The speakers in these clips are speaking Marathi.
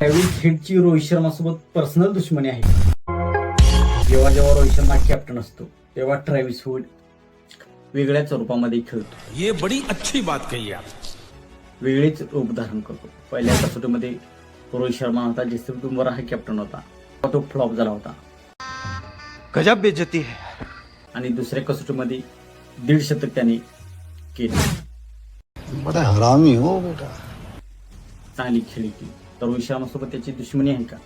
ट्रॅव्हिस हेडची रोहित शर्मा सोबत पर्सनल दुश्मनी आहे. जेव्हा जेव्हा रोहित शर्मा कॅप्टन असतो तेव्हा ट्रॅव्हिस हेड वेगळ्याच स्वरूपामध्ये खेळतो. ये बड़ी अच्छी बात कही आप। वेगळेच रूप धारण करतो. पहिल्या कसोटीमध्ये रोहित शर्मा होता जेसीबी बुमरा हा कॅप्टन होता. तो फ्लॉप झाला होता. गजब बेइज्जती है। आणि दुसऱ्या कसोटीमध्ये दीड शतक त्याने केले. बड़ा हरामी हो बेटा। चांगली खेळी केली. तर रोहित शर्मासोबत त्याची दुश्मनी आहे का?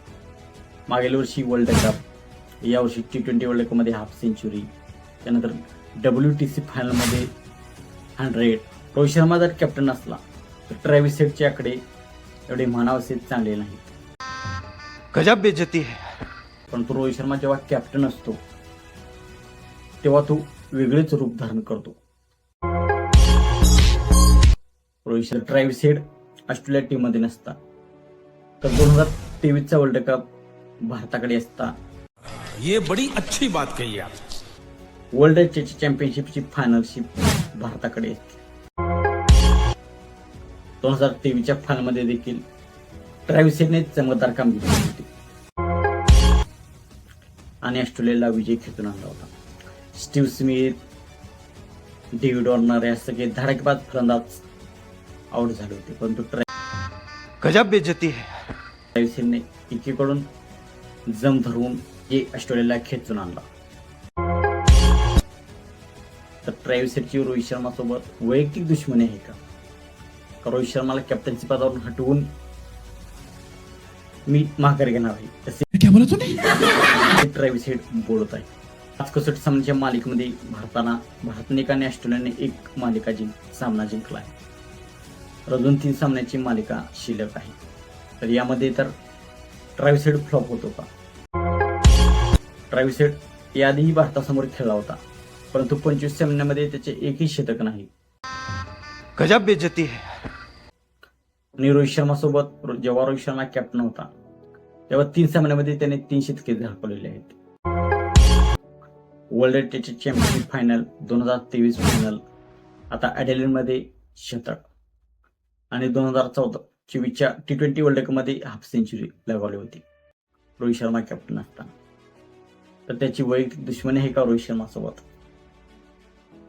मागील वर्षी वर्ल्ड कप यावर्षी टी ट्वेंटी वर्ल्ड कपमध्ये हाफ सेंचुरी त्यानंतर डब्ल्यू टी सी फायनलमध्ये हंड्रेड रोहित शर्मा जर कॅप्टन असला तर ट्रॅव्हिस हेडचे आकडे एवढे म्हणावसे चांगले नाही. गजब बेइज्जती है. परंतु रोहित शर्मा जेव्हा कॅप्टन असतो तेव्हा तो वेगळेच रूप धारण करतो. Rohit Sharma Travis Head Australia टीममध्ये नसता. तर दोन हजार तेवीसचा वर्ल्ड कप भारताकडे असता. ये बड़ी अच्छी बात कही आप. वर्ल्ड चेस चॅम्पियनशिपची फायनलशिप भारताकडे असते. दोन हजार तेवीसच्या फायनलमध्ये देखील ट्रॅव्हिस हेडने चमकदार कामगिरी केली होती. आणि ऑस्ट्रेलियाला विजय खेचून आणला होता. स्टीव्ह स्मिथ डेव्हिड वॉर्नर या सगळे धडाकेबाज फलंदाज आउट झाले होते. परंतु गजब बेइज्जती है. ट्रॅव्हिस हेडने एकीकडून जम धरून जे ऑस्ट्रेलियाला खेचून आणला. तर ट्रॅव्हिस हेडची रोहित शर्मा सोबत वैयक्तिक दुश्मनी आहे का? रोहित शर्माला कॅप्टन्सी पदावरून हटवून मी माघार घेणार आहे? तसे ट्रॅव्हिस हेड बोलत आहे. पाच कसोटी सामन्याच्या मालिकेमध्ये भारताला भारताने आणि ऑस्ट्रेलियाने एक मालिका जिंक सामना जिंकला आहे अजून तीन सामन्याची मालिका शिल्लक आहे. तर यामध्ये तर ट्रॅव्हिस हेड फ्लॉप होतो का ट्रॅव्हिस हेड याआधीही भारतासमोर खेळला होता. परंतु पंचवीस सामन्यामध्ये त्याचे एकही शतक नाही. गजब बेइज्जती है. आणि रोहित शर्मा सोबत जेव्हा रोहित शर्मा कॅप्टन होता तेव्हा तीन सामन्यामध्ये त्याने तीन शतके झळकवलेले आहेत. वर्ल्ड टेस्ट चॅम्पियनशिप फायनल दोन हजार तेवीस फायनल आता ॲडेलिनमध्ये शतक. आणि दोन हजार चौदा चोवीसच्या टी ट्वेंटी वर्ल्ड कपमध्ये हाफ सेंचुरी लगावली होती. रोहित शर्मा कॅप्टन असताना. तर त्याची वैयक्तिक दुश्मनी आहे का रोहित शर्मा सोबत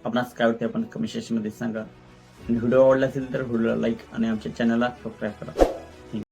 आपणास काय होते आपण कमेंट सेक्शनमध्ये सांगा. आणि व्हिडिओ आवडला असेल तर व्हिडिओला लाईक आणि आमच्या चॅनलला सबस्क्राईब करा.